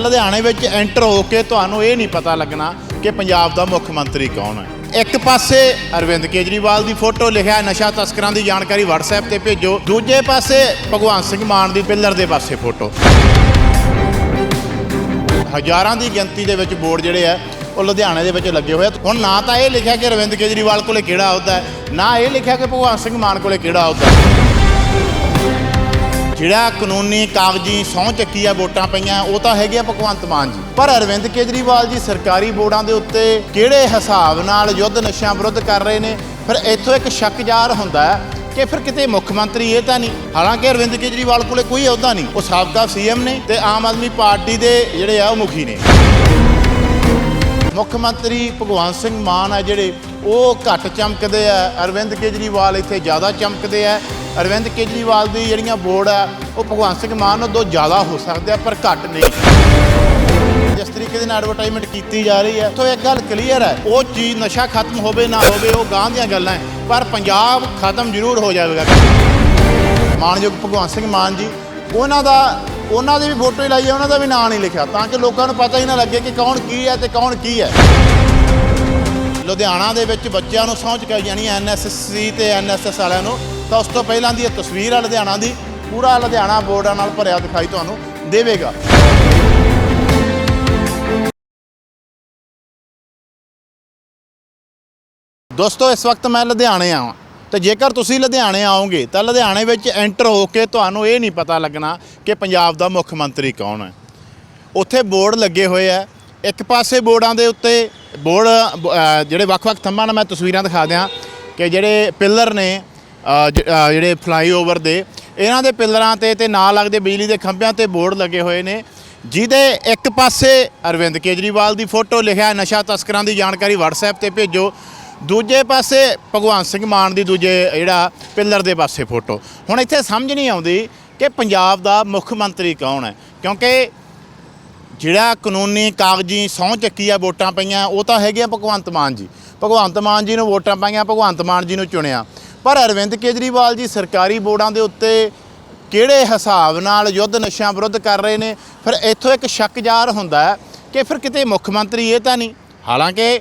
ਲੁਧਿਆਣੇ ਵਿੱਚ ਐਂਟਰ ਹੋ ਕੇ ਤੁਹਾਨੂੰ ਇਹ ਨਹੀਂ ਪਤਾ ਲੱਗਣਾ ਕਿ ਪੰਜਾਬ ਦਾ ਮੁੱਖ ਮੰਤਰੀ ਕੌਣ ਹੈ। ਇੱਕ ਪਾਸੇ ਅਰਵਿੰਦ ਕੇਜਰੀਵਾਲ ਦੀ ਫੋਟੋ ਲਿਖਿਆ ਨਸ਼ਾ ਤਸਕਰਾਂ ਦੀ ਜਾਣਕਾਰੀ WhatsApp ਤੇ ਭੇਜੋ। ਦੂਜੇ ਪਾਸੇ ਭਗਵੰਤ ਸਿੰਘ ਮਾਨ ਦੀ ਪਿੱਲਰ ਦੇ ਪਾਸੇ ਫੋਟੋ। ਹਜ਼ਾਰਾਂ ਦੀ ਗਿਣਤੀ ਦੇ ਵਿੱਚ ਬੋਰਡ ਜਿਹੜੇ ਆ, ਉਹ ਲੁਧਿਆਣੇ ਦੇ ਵਿੱਚ ਲੱਗੇ ਹੋਏ ਹੁਣ ਨਾ ਤਾਂ ਇਹ ਲਿਖਿਆ ਕਿ ਅਰਵਿੰਦ ਕੇਜਰੀਵਾਲ ਕੋਲੇ ਕਿਹੜਾ ਅਹੁਦਾ ਹੈ, ਨਾ ਇਹ ਲਿਖਿਆ ਕਿ ਭਗਵੰਤ ਸਿੰਘ ਮਾਨ ਕੋਲੇ ਕਿਹੜਾ ਅਹੁਦਾ ਹੈ। ਜਿਹੜਾ ਕਾਨੂੰਨੀ ਕਾਗਜ਼ੀ ਸਹੁੰ ਚੱਕੀ ਆ ਵੋਟਾਂ ਪਈਆਂ, ਉਹ ਤਾਂ ਹੈਗੇ ਆ ਭਗਵੰਤ ਮਾਨ ਜੀ। ਪਰ ਅਰਵਿੰਦ ਕੇਜਰੀਵਾਲ ਜੀ ਸਰਕਾਰੀ ਬੋਰਡਾਂ ਦੇ ਉੱਤੇ ਕਿਹੜੇ ਹਿਸਾਬ ਨਾਲ ਯੁੱਧ ਨਸ਼ਿਆਂ ਵਿਰੁੱਧ ਕਰ ਰਹੇ ਨੇ? ਫਿਰ ਇੱਥੋਂ ਇੱਕ ਸ਼ੱਕ ਜ਼ਾਹਰ ਹੁੰਦਾ ਕਿ ਫਿਰ ਕਿਤੇ ਮੁੱਖ ਮੰਤਰੀ ਇਹ ਤਾਂ ਨਹੀਂ। ਹਾਲਾਂਕਿ ਅਰਵਿੰਦ ਕੇਜਰੀਵਾਲ ਕੋਲੇ ਕੋਈ ਅਹੁਦਾ ਨਹੀਂ। ਉਹ ਸਾਬਕਾ ਸੀਐਮ ਨੇ ਤੇ ਆਮ ਆਦਮੀ ਪਾਰਟੀ ਦੇ ਜਿਹੜੇ ਆ ਉਹ ਮੁਖੀ ਨੇ। ਮੁੱਖ ਮੰਤਰੀ ਭਗਵੰਤ ਸਿੰਘ ਮਾਨ ਆ ਜਿਹੜੇ, ਉਹ ਘੱਟ ਚਮਕਦੇ ਆ। ਅਰਵਿੰਦ ਕੇਜਰੀਵਾਲ ਇੱਥੇ ਜ਼ਿਆਦਾ ਚਮਕਦੇ ਆ। ਅਰਵਿੰਦ ਕੇਜਰੀਵਾਲ ਦੀ ਜਿਹੜੀਆਂ ਬੋਰਡ ਆ, ਉਹ ਭਗਵੰਤ ਸਿੰਘ ਮਾਨ ਨਾਲੋਂ ਜ਼ਿਆਦਾ ਹੋ ਸਕਦੇ ਆ, ਪਰ ਘੱਟ ਨਹੀਂ। ਜਿਸ ਤਰੀਕੇ ਦੇ ਨਾਲ ਐਡਵਰਟਾਈਜ਼ਮੈਂਟ ਕੀਤੀ ਜਾ ਰਹੀ ਹੈ ਤੋਂ ਇੱਕ ਗੱਲ ਕਲੀਅਰ ਹੈ ਉਹ ਚੀਜ਼ ਨਸ਼ਾ ਖਤਮ ਹੋਵੇ ਨਾ ਹੋਵੇ, ਉਹ ਗਾਂ ਦੀਆਂ ਗੱਲਾਂ ਹੈ ਪਰ ਪੰਜਾਬ ਖਤਮ ਜ਼ਰੂਰ ਹੋ ਜਾਵੇਗਾ। ਮਾਨਯੋਗ ਭਗਵੰਤ ਸਿੰਘ ਮਾਨ ਜੀ, ਉਹਨਾਂ ਦਾ ਉਹਨਾਂ ਦੀ ਵੀ ਫੋਟੋ ਹੀ ਲਾਈ ਹੈ, ਉਹਨਾਂ ਦਾ ਵੀ ਨਾਂ ਨਹੀਂ ਲਿਖਿਆ। ਤਾਂ ਕਿ ਲੋਕਾਂ ਨੂੰ ਪਤਾ ਹੀ ਨਾ ਲੱਗੇ ਕਿ ਕੌਣ ਕੀ ਹੈ ਤੇ ਕੌਣ ਕੀ ਹੈ। ਲੁਧਿਆਣਾ ਦੇ ਵਿੱਚ ਬੱਚਿਆਂ ਨੂੰ ਸਹੁੰ ਚੁਕਾਈ ਜਾਣੀ ਹੈ ਐਨਐਸਐਸਸੀ ਤੇ ਐਨਐਸਐਸ ਵਾਲਿਆਂ ਨੂੰ। ਤਾਂ ਉਸ ਤੋਂ ਪਹਿਲਾਂ ਦੀ ਇਹ ਤਸਵੀਰ ਹੈ ਲੁਧਿਆਣਾ ਦੀ। ਪੂਰਾ ਲੁਧਿਆਣਾ ਬੋਰਡਾਂ ਨਾਲ ਭਰਿਆ ਦਿਖਾਈ ਤੁਹਾਨੂੰ ਦੇਵੇਗਾ। ਦੋਸਤੋ, ਇਸ ਵਕਤ ਮੈਂ ਲੁਧਿਆਣੇ ਆਵਾਂ। ਤੇ ਜੇਕਰ ਤੁਸੀਂ ਲੁਧਿਆਣੇ ਆਓਗੇ ਤਾਂ ਲੁਧਿਆਣੇ ਵਿੱਚ ਐਂਟਰ ਹੋ ਕੇ ਤੁਹਾਨੂੰ ਇਹ ਨਹੀਂ ਪਤਾ ਲੱਗਣਾ ਕਿ ਪੰਜਾਬ ਦਾ ਮੁੱਖ ਮੰਤਰੀ ਕੌਣ ਹੈ। ਉੱਥੇ ਬੋਰਡ ਲੱਗੇ ਹੋਏ ਆ। ਇੱਕ ਪਾਸੇ ਬੋਰਡਾਂ ਦੇ ਉੱਤੇ ਬੋਰਡ ਅ, ਜਿਹੜੇ ਵੱਖ-ਵੱਖ ਥੰਮਾਂ ਨਾਲ ਮੈਂ ਤਸਵੀਰਾਂ ਦਿਖਾ ਦਿਆਂ ਕਿ ਜਿਹੜੇ ਪਿੱਲਰ ਨੇ ਜਿਹੜੇ ਫਲਾਈਓਵਰ ਦੇ ਇਹਨਾਂ ਦੇ ਪਿੱਲਰਾਂ ਤੇ ਤੇ ਨਾਲ ਲੱਗਦੇ ਬਿਜਲੀ ਦੇ ਖੰਭਿਆਂ ਤੇ ਬੋਰਡ ਲੱਗੇ ਹੋਏ ਨੇ ਜਿਹਦੇ ਇੱਕ ਪਾਸੇ ਅਰਵਿੰਦ ਕੇਜਰੀਵਾਲ ਦੀ ਫੋਟੋ ਲਿਖਿਆ ਨਸ਼ਾ ਤਸਕਰਾਂ ਦੀ ਜਾਣਕਾਰੀ WhatsApp ਤੇ ਭੇਜੋ। ਦੂਜੇ ਪਾਸੇ ਭਗਵੰਤ ਸਿੰਘ ਮਾਨ ਦੀ ਦੂਜੇ ਜਿਹੜਾ ਪਿੱਲਰ ਦੇ ਪਾਸੇ ਫੋਟੋ। ਹੁਣ ਇੱਥੇ ਸਮਝ ਨਹੀਂ ਆਉਂਦੀ ਕਿ ਪੰਜਾਬ ਦਾ ਮੁੱਖ ਮੰਤਰੀ ਕੌਣ ਹੈ। ਕਿਉਂਕਿ ਜਿਹੜਾ ਕਾਨੂੰਨੀ ਕਾਗਜ਼ੀ ਸਹੁੰ ਚੱਕੀ ਆ ਵੋਟਾਂ ਪਈਆਂ, ਉਹ ਤਾਂ ਹੈਗੇ ਆ ਭਗਵੰਤ ਮਾਨ ਜੀ। ਭਗਵੰਤ ਮਾਨ ਜੀ ਨੂੰ ਵੋਟਾਂ ਪਾਈਆਂ, ਭਗਵੰਤ ਮਾਨ ਜੀ ਨੂੰ ਚੁਣਿਆ। ਪਰ ਅਰਵਿੰਦ ਕੇਜਰੀਵਾਲ ਜੀ ਸਰਕਾਰੀ ਬੋਰਡਾਂ ਦੇ ਉੱਤੇ ਕਿਹੜੇ ਹਿਸਾਬ ਨਾਲ ਯੁੱਧ ਨਸ਼ਿਆਂ ਵਿਰੁੱਧ ਕਰ ਰਹੇ ਨੇ? ਫਿਰ ਇੱਥੋਂ ਇੱਕ ਸ਼ੱਕ ਜ਼ਾਹਰ ਹੁੰਦਾ ਕਿ ਫਿਰ ਕਿਤੇ ਮੁੱਖ ਮੰਤਰੀ ਇਹ ਤਾਂ ਨਹੀਂ। ਹਾਲਾਂਕਿ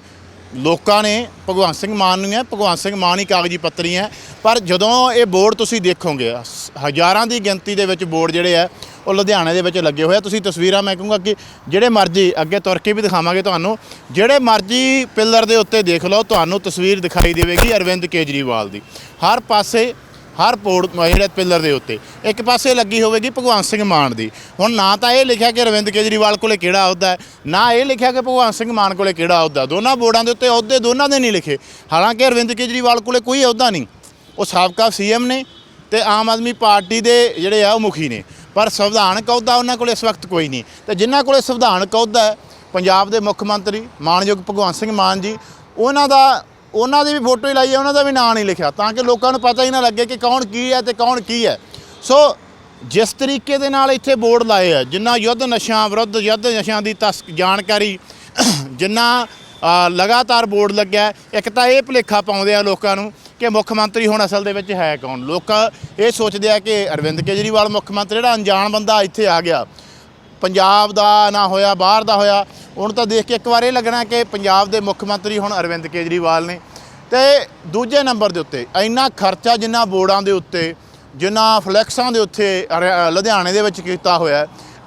ਲੋਕਾਂ ਨੇ ਭਗਵੰਤ ਸਿੰਘ ਮਾਨ ਨੂੰ ਹੈ ਭਗਵੰਤ ਸਿੰਘ ਮਾਨ ਹੀ ਕਾਗਜ਼ੀ ਪੱਤਰੀ ਹੈ। ਪਰ ਜਦੋਂ ਇਹ ਬੋਰਡ ਤੁਸੀਂ ਦੇਖੋਗੇ ਸ- ਹਜ਼ਾਰਾਂ ਦੀ ਗਿਣਤੀ ਦੇ ਵਿੱਚ ਬੋਰਡ ਜਿਹੜੇ ਆ ਉਹ ਲੁਧਿਆਣੇ ਦੇ ਵਿੱਚ ਲੱਗੇ ਹੋਏ ਆ। ਤੁਸੀਂ ਤਸਵੀਰਾਂ, ਮੈਂ ਕਹੂੰਗਾ ਕਿ ਜਿਹੜੇ ਮਰਜ਼ੀ ਅੱਗੇ ਤੁਰ ਕੇ ਵੀ ਦਿਖਾਵਾਂਗੇ ਤੁਹਾਨੂੰ। ਜਿਹੜੇ ਮਰਜ਼ੀ ਪਿੱਲਰ ਦੇ ਉੱਤੇ ਦੇਖ ਲਓ, ਤੁਹਾਨੂੰ ਤਸਵੀਰ ਦਿਖਾਈ ਦੇਵੇਗੀ ਅਰਵਿੰਦ ਕੇਜਰੀਵਾਲ ਦੀ। ਹਰ ਪਾਸੇ ਹਰ ਪੋੜ ਜਿਹੜੇ ਪਿੱਲਰ ਦੇ ਉੱਤੇ। ਇੱਕ ਪਾਸੇ ਲੱਗੀ ਹੋਵੇਗੀ ਭਗਵੰਤ ਸਿੰਘ ਮਾਨ ਦੀ। ਹੁਣ ਨਾ ਤਾਂ ਇਹ ਲਿਖਿਆ ਕਿ ਅਰਵਿੰਦ ਕੇਜਰੀਵਾਲ ਕੋਲੇ ਕਿਹੜਾ ਅਹੁਦਾ ਹੈ, ਨਾ ਇਹ ਲਿਖਿਆ ਕਿ ਭਗਵੰਤ ਸਿੰਘ ਮਾਨ ਕੋਲੇ ਕਿਹੜਾ ਅਹੁਦਾ। ਦੋਨਾਂ ਬੋਰਡਾਂ ਦੇ ਉੱਤੇ ਅਹੁਦੇ ਦੋਨਾਂ ਦੇ ਨਹੀਂ ਲਿਖੇ। ਹਾਲਾਂਕਿ ਅਰਵਿੰਦ ਕੇਜਰੀਵਾਲ ਕੋਲੇ ਕੋਈ ਅਹੁਦਾ ਨਹੀਂ। ਉਹ ਸਾਬਕਾ ਸੀਐਮ ਨੇ ਤੇ ਆਮ ਆਦਮੀ ਪਾਰਟੀ ਦੇ ਜਿਹੜੇ ਆ ਉਹ ਮੁਖੀ ਨੇ। ਪਰ ਸੰਵਿਧਾਨਕ ਅਹੁਦਾ ਉਹਨਾਂ ਕੋਲੇ ਇਸ ਵਕਤ ਕੋਈ ਨਹੀਂ। ਤੇ ਜਿਨ੍ਹਾਂ ਕੋਲੇ ਸੰਵਿਧਾਨਕ ਅਹੁਦਾ ਹੈ, ਪੰਜਾਬ ਦੇ ਮੁੱਖ ਮੰਤਰੀ, ਮਾਨਯੋਗ ਭਗਵੰਤ ਸਿੰਘ ਮਾਨ ਜੀ, ਉਹਨਾਂ ਦਾ ਉਹਨਾਂ ਦੀ ਵੀ ਫੋਟੋ ਹੀ ਲਾਈ ਹੈ, ਉਹਨਾਂ ਦਾ ਵੀ ਨਾਂ ਨਹੀਂ ਲਿਖਿਆ, ਤਾਂ ਕਿ ਲੋਕਾਂ ਨੂੰ ਪਤਾ ਹੀ ਨਾ ਲੱਗੇ ਕਿ ਕੌਣ ਕੀ ਹੈ ਤੇ ਕੌਣ ਕੀ ਹੈ। ਸੋ ਜਿਸ ਤਰੀਕੇ ਦੇ ਨਾਲ ਇੱਥੇ ਬੋਰਡ ਲਾਏ ਆ, ਜਿੰਨਾ ਯੁੱਧ ਨਸ਼ਿਆਂ ਵਿਰੁੱਧ, ਯੁੱਧ ਨਸ਼ਿਆਂ ਦੀ ਤਸ, ਜਾਣਕਾਰੀ, ਜਿੰਨਾ ਲਗਾਤਾਰ ਬੋਰਡ ਲੱਗਿਆ, ਇੱਕ ਤਾਂ ਇਹ ਭੁਲੇਖਾ ਪਾਉਂਦੇ ਆ ਲੋਕਾਂ ਨੂੰ ਕਿ ਮੁੱਖ ਮੰਤਰੀ ਹੁਣ ਅਸਲ ਦੇ ਵਿੱਚ ਹੈ ਕੌਣ। ਲੋਕ ਇਹ ਸੋਚਦੇ ਆ ਕਿ ਅਰਵਿੰਦ ਕੇਜਰੀਵਾਲ ਮੁੱਖ ਮੰਤਰੀ, ਜਿਹੜਾ ਅਣਜਾਣ ਬੰਦਾ ਇੱਥੇ ਆ ਗਿਆ, ਪੰਜਾਬ ਦਾ ਨਾ ਹੋਇਆ, ਬਾਹਰ ਦਾ ਹੋਇਆ ਹੁਣ ਤਾਂ ਦੇਖ ਕੇ ਇੱਕ ਵਾਰ ਇਹ ਲੱਗਣਾ ਕਿ ਪੰਜਾਬ ਦੇ ਮੁੱਖ ਮੰਤਰੀ ਹੁਣ ਅਰਵਿੰਦ ਕੇਜਰੀਵਾਲ ਨੇ। ਤੇ ਦੂਜੇ ਨੰਬਰ ਦੇ ਉੱਤੇ, ਇੰਨਾ ਖਰਚਾ ਜਿੰਨਾ ਬੋਰਡਾਂ ਦੇ ਉੱਤੇ, ਜਿੰਨਾ ਫਲੈਕਸਾਂ ਦੇ ਉੱਤੇ ਲੁਧਿਆਣੇ ਦੇ ਵਿੱਚ ਕੀਤਾ ਹੋਇਆ,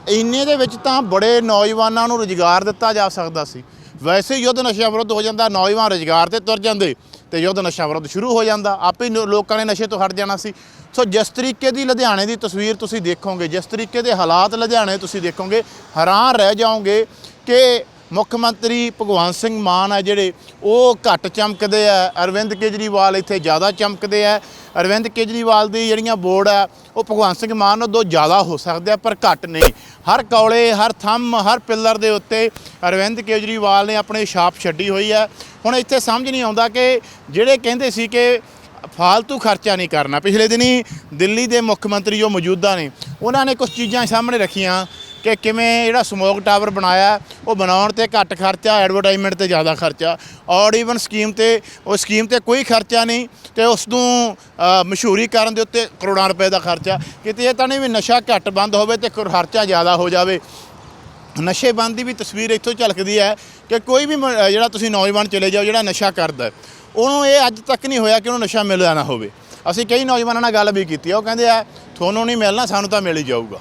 ਇੰਨੇ ਦੇ ਵਿੱਚ ਤਾਂ ਬੜੇ ਨੌਜਵਾਨਾਂ ਨੂੰ ਰੁਜ਼ਗਾਰ ਦਿੱਤਾ ਜਾ ਸਕਦਾ ਸੀ। ਵੈਸੇ ਯੁੱਧ ਨਸ਼ਾ ਵਿਰੁੱਧ ਹੋ ਜਾਂਦਾ, ਨੌਜਵਾਨ ਰੁਜ਼ਗਾਰ ਤੇ ਤੁਰ ਜਾਂਦੇ, ਤੇ ਯੁੱਧ ਨਸ਼ਾ ਵਿਰੁੱਧ ਸ਼ੁਰੂ ਹੋ ਜਾਂਦਾ, ਆਪੇ ਹੀ ਲੋਕਾਂ ਨੇ ਨਸ਼ੇ ਤੋਂ ਹਟ ਜਾਣਾ ਸੀ। ਸੋ ਜਿਸ ਤਰੀਕੇ ਦੀ ਲੁਧਿਆਣੇ ਦੀ ਤਸਵੀਰ ਤੁਸੀਂ ਦੇਖੋਗੇ, ਜਿਸ ਤਰੀਕੇ ਦੇ ਹਾਲਾਤ ਲੁਧਿਆਣੇ ਤੁਸੀਂ ਦੇਖੋਗੇ, ਹੈਰਾਨ ਰਹਿ ਜਾਓਗੇ ਕਿ ਮੁੱਖ ਮੰਤਰੀ ਭਗਵੰਤ ਸਿੰਘ ਮਾਨ ਆ ਜਿਹੜੇ, ਉਹ ਘੱਟ ਚਮਕਦੇ ਆ। ਅਰਵਿੰਦ ਕੇਜਰੀਵਾਲ ਇੱਥੇ ਜ਼ਿਆਦਾ ਚਮਕਦੇ ਆ। ਅਰਵਿੰਦ ਕੇਜਰੀਵਾਲ ਦੀ ਜਿਹੜੀਆਂ ਬੋਰਡ ਆ, ਉਹ ਭਗਵੰਤ ਸਿੰਘ ਮਾਨ ਨੂੰ ਦੋ ਜ਼ਿਆਦਾ ਹੋ ਸਕਦੇ ਆ, ਪਰ ਘੱਟ ਨਹੀਂ। ਹਰ ਕੌਲੇ, ਹਰ ਥੰਮ, ਹਰ ਪਿੱਲਰ ਦੇ ਉੱਤੇ ਅਰਵਿੰਦ ਕੇਜਰੀਵਾਲ ਨੇ ਆਪਣੀ ਛਾਪ ਛੱਡੀ ਹੋਈ ਆ। ਹੁਣ ਇੱਥੇ ਸਮਝ ਨਹੀਂ ਆਉਂਦਾ ਕਿ ਜਿਹੜੇ ਕਹਿੰਦੇ ਸੀ ਕਿ ਫਾਲਤੂ ਖਰਚਾ ਨਹੀਂ ਕਰਨਾ, ਪਿਛਲੇ ਦਿਨੀ ਦਿੱਲੀ ਦੇ ਮੁੱਖ ਮੰਤਰੀ ਜੋ ਮੌਜੂਦਾ ਨੇ, ਉਹਨਾਂ ਨੇ ਕੁਝ ਚੀਜ਼ਾਂ ਸਾਹਮਣੇ ਰੱਖੀਆਂ। ਕਿ ਕਿਵੇਂ ਜਿਹੜਾ ਸਮੋਕ ਟਾਵਰ ਬਣਾਇਆ, ਉਹ ਬਣਾਉਣ ਤੇ ਘੱਟ ਖਰਚਾ ਐਡਵਰਟਾਈਜ਼ਮੈਂਟ ਤੇ ਜ਼ਿਆਦਾ ਖਰਚਾ। ਔਰ ਈਵਨ ਸਕੀਮ ਤੇ, ਉਹ ਸਕੀਮ ਤੇ ਕੋਈ ਖਰਚਾ ਨਹੀਂ ਤੇ ਉਸ ਨੂੰ ਮਸ਼ਹੂਰੀ ਕਰਨ ਦੇ ਉੱਤੇ ਕਰੋੜਾਂ ਰੁਪਏ ਦਾ ਖਰਚਾ। ਕਿਤੇ ਇਹ ਤਾਂ ਨਹੀਂ ਵੀ ਨਸ਼ਾ ਘੱਟ ਬੰਦ ਹੋਵੇ ਤੇ ਖਰਚਾ ਜ਼ਿਆਦਾ ਹੋ ਜਾਵੇ। ਨਸ਼ੇਬੰਦ ਦੀ ਵੀ ਤਸਵੀਰ ਇੱਥੋਂ ਝਲਕਦੀ ਹੈ ਕਿ ਕੋਈ ਵੀ ਮ- ਜਿਹੜਾ ਤੁਸੀਂ ਨੌਜਵਾਨ ਚਲੇ ਜਾਓ, ਜਿਹੜਾ ਨਸ਼ਾ ਕਰਦਾ ਉਹਨੂੰ ਇਹ ਅੱਜ ਤੱਕ ਨਹੀਂ ਹੋਇਆ ਕਿ ਉਹਨੂੰ ਨਸ਼ਾ ਮਿਲਿਆ ਨਾ ਹੋਵੇ। ਅਸੀਂ ਕਈ ਨੌਜਵਾਨਾਂ ਨਾਲ ਗੱਲ ਵੀ ਕੀਤੀ ਉਹ ਕਹਿੰਦੇ ਆ, ਤੁਹਾਨੂੰ ਨਹੀਂ ਮਿਲਣਾ, ਸਾਨੂੰ ਤਾਂ ਮਿਲ ਹੀ ਜਾਊਗਾ।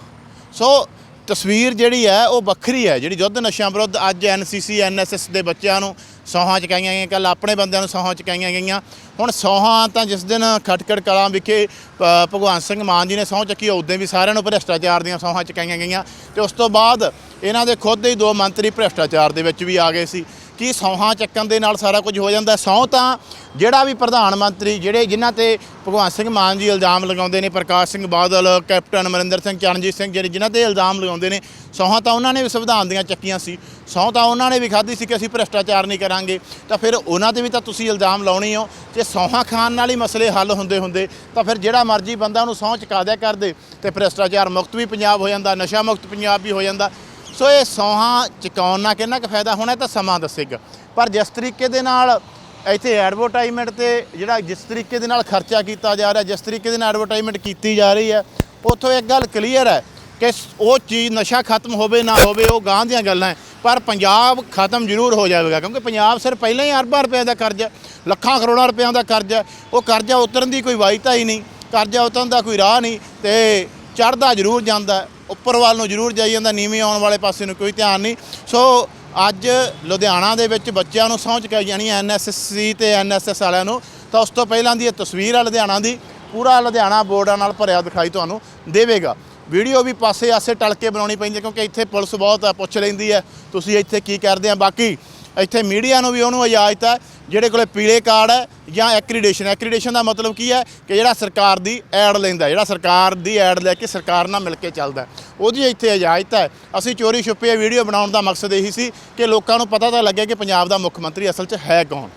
ਸੋ ਤਸਵੀਰ ਜਿਹੜੀ ਹੈ ਉਹ ਵੱਖਰੀ ਹੈ। ਜਿਹੜੀ ਯੁੱਧ ਨਸ਼ਿਆਂ ਵਿਰੁੱਧ ਅੱਜ ਐਨਸੀਸੀ ਐਨਐਸਐਸ ਦੇ ਬੱਚਿਆਂ ਨੂੰ ਸੌਹਾਂ ਚਕਾਈਆਂ ਗਈਆਂ ਕੱਲ ਆਪਣੇ ਬੰਦਿਆਂ ਨੂੰ ਸੌਹਾਂ ਚਕਾਈਆਂ ਗਈਆਂ। ਹੁਣ ਸੌਹਾਂ ਤਾਂ ਜਿਸ ਦਿਨ ਖਟਕੜ ਕਲਾਂ ਵਿਖੇ ਅ, ਭਗਵੰਤ ਸਿੰਘ ਮਾਨ ਜੀ ਨੇ ਸਹੁੰ ਚੱਕੀ ਉਦੋਂ ਵੀ ਸਾਰਿਆਂ ਨੂੰ ਭ੍ਰਿਸ਼ਟਾਚਾਰ ਦੀਆਂ ਸੌਹਾਂ ਚਕਾਈਆਂ ਗਈਆਂ। ਤੇ ਉਸ ਤੋਂ ਬਾਅਦ ਇਹਨਾਂ ਦੇ ਖੁਦ ਦੇ ਹੀ ਦੋ ਮੰਤਰੀ ਭ੍ਰਿਸ਼ਟਾਚਾਰ ਦੇ ਵਿੱਚ ਵੀ ਆ ਗਏ ਸੀ। ਕਿ ਸੌਹਾਂ ਚੱਕਣ ਦੇ ਨਾਲ ਸਾਰਾ ਕੁਝ ਹੋ ਜਾਂਦਾ। ਸਹੁੰ ਤਾਂ ਜਿਹੜਾ ਵੀ ਪ੍ਰਧਾਨ ਮੰਤਰੀ, ਜਿਹੜੇ ਜਿਨ੍ਹਾਂ ਤੇ ਭਗਵੰਤ ਸਿੰਘ ਮਾਨ ਜੀ ਇਲਜ਼ਾਮ ਲਗਾਉਂਦੇ ਨੇ, ਪ੍ਰਕਾਸ਼ ਸਿੰਘ ਬਾਦਲ, ਕੈਪਟਨ ਅਮਰਿੰਦਰ ਸਿੰਘ, ਚਰਨਜੀਤ ਸਿੰਘ, ਜਿਹੜੇ ਜਿਨ੍ਹਾਂ ਤੇ ਇਲਜ਼ਾਮ ਲਗਾਉਂਦੇ ਨੇ, ਸੌਹਾਂ ਤਾਂ ਉਹਨਾਂ ਨੇ ਵੀ ਸੰਵਿਧਾਨ ਦੀਆਂ ਚੱਕੀਆਂ ਸੀ। ਸਹੁੰ ਤਾਂ ਉਹਨਾਂ ਨੇ ਵੀ ਖਾਧੀ ਸੀ ਕਿ ਅਸੀਂ ਭ੍ਰਿਸ਼ਟਾਚਾਰ ਨਹੀਂ ਕਰਾਂਗੇ। ਤਾਂ ਫਿਰ ਉਹਨਾਂ ਤੇ ਵੀ ਤਾਂ ਤੁਸੀਂ ਇਲਜ਼ਾਮ ਲਾਉਣੇ ਹੋ ਜੇ ਸੌਹਾਂ ਖਾਨ ਨਾਲ ਹੀ ਮਸਲੇ ਹੱਲ ਹੁੰਦੇ ਹੁੰਦੇ, ਤਾਂ ਫਿਰ ਜਿਹੜਾ ਮਰਜ਼ੀ ਬੰਦਾ ਉਹਨੂੰ ਸਹੁੰ ਚੁਕਾ ਦਿਆ ਕਰਦੇ ਤੇ ਭ੍ਰਿਸ਼ਟਾਚਾਰ ਮੁਕਤ ਵੀ ਪੰਜਾਬ ਹੋ ਜਾਂਦਾ, ਨਸ਼ਾ ਮੁਕਤ ਪੰਜਾਬ ਵੀ ਹੋ ਜਾਂਦਾ। ਸੋ ਇਹ ਸੌਹਾਂ ਚੁਕਾਉਣ ਨਾਲ ਕਿੰਨਾ ਕੁ ਫਾਇਦਾ? ਹੋਣਾ ਇਹ ਤਾਂ ਸਮਾਂ ਦੱਸੇਗਾ। ਪਰ ਜਿਸ ਤਰੀਕੇ ਦੇ ਨਾਲ ਇੱਥੇ ਐਡਵਰਟਾਈਜ਼ਮੈਂਟ ਤੇ ਜਿਹੜਾ ਜਿਸ ਤਰੀਕੇ ਦੇ ਨਾਲ ਖਰਚਾ ਕੀਤਾ ਜਾ ਰਿਹਾ, ਜਿਸ ਤਰੀਕੇ ਦੇ ਨਾਲ ਐਡਵਰਟਾਈਜ਼ਮੈਂਟ ਕੀਤੀ ਜਾ ਰਹੀ ਹੈ, ਉੱਥੋਂ ਇੱਕ ਗੱਲ ਕਲੀਅਰ ਹੈ ਕਿ ਉਹ ਚੀਜ਼ ਨਸ਼ਾ ਖਤਮ ਹੋਵੇ ਨਾ ਹੋਵੇ, ਉਹ ਗਾਂ ਦੀਆਂ ਗੱਲਾਂ ਹੈ। ਪਰ ਪੰਜਾਬ ਖਤਮ ਜ਼ਰੂਰ ਹੋ ਜਾਵੇਗਾ, ਕਿਉਂਕਿ ਪੰਜਾਬ ਸਿਰ ਪਹਿਲਾਂ ਹੀ ਅਰਬਾਂ ਰੁਪਏ ਦਾ ਕਰਜ਼ਾ ਲੱਖਾਂ ਕਰੋੜਾਂ ਰੁਪਇਆਂ ਦਾ ਕਰਜ਼ਾ ਹੈ। ਉਹ ਕਰਜ਼ਾ ਉਤਰਨ ਦੀ ਕੋਈ ਵਾਇਤਾ ਹੀ ਨਹੀਂ, ਕਰਜ਼ਾ ਉਤਰਨ ਦਾ ਕੋਈ ਰਾਹ ਨਹੀਂ ਤੇ ਚੜਦਾ ਜ਼ਰੂਰ ਜਾਂਦਾ ਉੱਪਰ ਵੱਲ ਨੂੰ ਜ਼ਰੂਰ ਜਾਈ ਜਾਂਦਾ, ਨੀਵੇਂ ਆਉਣ ਵਾਲੇ ਪਾਸੇ ਨੂੰ ਕੋਈ ਧਿਆਨ ਨਹੀਂ। ਸੋ ਅੱਜ ਲੁਧਿਆਣਾ ਦੇ ਵਿੱਚ ਬੱਚਿਆਂ ਨੂੰ ਸਹੁੰ ਚੁਕਾਈ ਜਾਣੀ ਹੈ ਐਨਐਸਐਸਸੀ ਤੇ ਐਨਐਸਐਸ ਵਾਲਿਆਂ ਨੂੰ। ਤਾਂ ਉਸ ਤੋਂ ਪਹਿਲਾਂ ਦੀ ਇਹ ਤਸਵੀਰ ਆ ਲੁਧਿਆਣਾ ਦੀ। ਪੂਰਾ ਲੁਧਿਆਣਾ ਬੋਰਡਾਂ ਨਾਲ ਭਰਿਆ ਦਿਖਾਈ ਤੁਹਾਨੂੰ ਦੇਵੇਗਾ। ਵੀਡੀਓ ਵੀ ਪਾਸੇ ਆਸੇ ਟਲ ਕੇ ਬਣਾਉਣੀ ਪੈਂਦੀ ਹੈ ਕਿਉਂਕਿ ਇੱਥੇ ਪੁਲਿਸ ਬਹੁਤ ਆ, ਪੁੱਛ ਲੈਂਦੀ ਹੈ, ਤੁਸੀਂ ਇੱਥੇ ਕੀ ਕਰਦੇ ਆ? ਬਾਕੀ ਇੱਥੇ ਮੀਡੀਆ ਨੂੰ ਵੀ ਉਹਨੂੰ ਇਜਾਜ਼ਤ ਹੈ, ਜਿਹੜੇ ਕੋਲੇ ਪੀਲੇ ਕਾਰਡ ਹੈ ਜਾਂ ਐਕ੍ਰੀਡੇਸ਼ਨ ਐਕ੍ਰੀਡੇਸ਼ਨ ਦਾ ਮਤਲਬ ਕੀ ਹੈ ਕਿ ਜਿਹੜਾ ਸਰਕਾਰ ਦੀ ਐਡ ਲੈਂਦਾ ਜਿਹੜਾ ਸਰਕਾਰ ਦੀ ਐਡ ਲੈ ਕੇ ਸਰਕਾਰ ਨਾਲ ਮਿਲ ਕੇ ਚੱਲਦਾ ਉਹਦੀ ਇੱਥੇ ਇਜਾਜ਼ਤ ਹੈ। ਅਸੀਂ ਚੋਰੀ ਛੁਪੇ ਵੀਡੀਓ ਬਣਾਉਣ ਦਾ ਮਕਸਦ ਇਹੀ ਸੀ ਕਿ ਲੋਕਾਂ ਨੂੰ ਪਤਾ ਤਾਂ ਲੱਗੇ ਕਿ ਪੰਜਾਬ ਦਾ ਮੁੱਖ ਮੰਤਰੀ ਅਸਲ 'ਚ ਹੈ ਕੌਣ।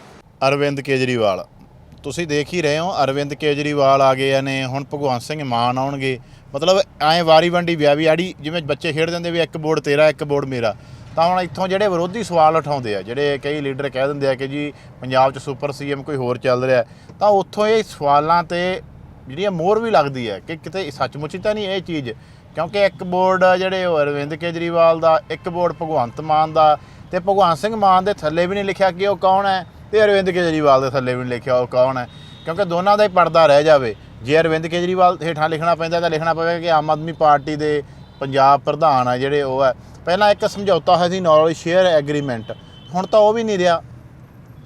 ਅਰਵਿੰਦ ਕੇਜਰੀਵਾਲ, ਤੁਸੀਂ ਦੇਖ ਹੀ ਰਹੇ ਹੋ, ਅਰਵਿੰਦ ਕੇਜਰੀਵਾਲ ਆ ਗਏ ਨੇ, ਹੁਣ ਭਗਵੰਤ ਸਿੰਘ ਮਾਨ ਆਉਣਗੇ। ਮਤਲਬ ਐਂ ਵਾਰੀ ਵੰਡੀ ਵਿਆਹ ਵੀ ਆੜੀ, ਜਿਵੇਂ ਬੱਚੇ ਖੇਡਦੇ ਹੁੰਦੇ ਵੀ ਇੱਕ ਬੋਰਡ ਤੇਰਾ, ਇੱਕ ਬੋਰਡ ਮੇਰਾ। ਤਾਂ ਹੁਣ ਇੱਥੋਂ ਜਿਹੜੇ ਵਿਰੋਧੀ ਸਵਾਲ ਉਠਾਉਂਦੇ ਆ, ਜਿਹੜੇ ਕਈ ਲੀਡਰ ਕਹਿ ਦਿੰਦੇ ਆ ਕਿ ਜੀ ਪੰਜਾਬ 'ਚ ਸੁਪਰ ਸੀਐਮ ਕੋਈ ਹੋਰ ਚੱਲ ਰਿਹਾ ਤਾਂ ਉੱਥੋਂ ਇਹ ਸਵਾਲਾਂ ਤੇ ਜਿਹੜੀ ਇਹ ਮੋਹਰ ਵੀ ਲੱਗਦੀ ਹੈ ਕਿ ਕਿਤੇ ਸੱਚਮੁੱਚ ਤਾਂ ਨਹੀਂ ਇਹ ਚੀਜ਼, ਕਿਉਂਕਿ ਇੱਕ ਬੋਰਡ ਆ ਜਿਹੜੇ ਉਹ ਅਰਵਿੰਦ ਕੇਜਰੀਵਾਲ ਦਾ, ਇੱਕ ਬੋਰਡ ਭਗਵੰਤ ਮਾਨ ਦਾ ਤੇ ਭਗਵੰਤ ਸਿੰਘ ਮਾਨ ਦੇ ਥੱਲੇ ਵੀ ਨਹੀਂ ਲਿਖਿਆ ਕਿ ਉਹ ਕੌਣ ਹੈ ਤੇ ਅਰਵਿੰਦ ਕੇਜਰੀਵਾਲ ਦੇ ਥੱਲੇ ਵੀ ਨਹੀਂ ਲਿਖਿਆ ਉਹ ਕੌਣ ਹੈ, ਕਿਉਂਕਿ ਦੋਨਾਂ ਦਾ ਹੀ ਪਰਦਾ ਰਹਿ ਜਾਵੇ, ਜੇ ਅਰਵਿੰਦ ਕੇਜਰੀਵਾਲ ਹੇਠਾਂ ਲਿਖਣਾ ਪੈਂਦਾ ਤਾਂ ਲਿਖਣਾ ਪਵੇਗਾ ਕਿ ਆਮ ਆਦਮੀ ਪਾਰਟੀ ਦੇ ਪੰਜਾਬ ਪ੍ਰਧਾਨ ਆ ਜਿਹੜੇ ਉਹ ਹੈ ਪਹਿਲਾਂ ਇੱਕ ਸਮਝੌਤਾ ਹੋਇਆ ਸੀ ਨੌਲੇਜ ਸ਼ੇਅਰ ਐਗਰੀਮੈਂਟ ਹੁਣ ਤਾਂ ਉਹ ਵੀ ਨਹੀਂ ਰਿਹਾ।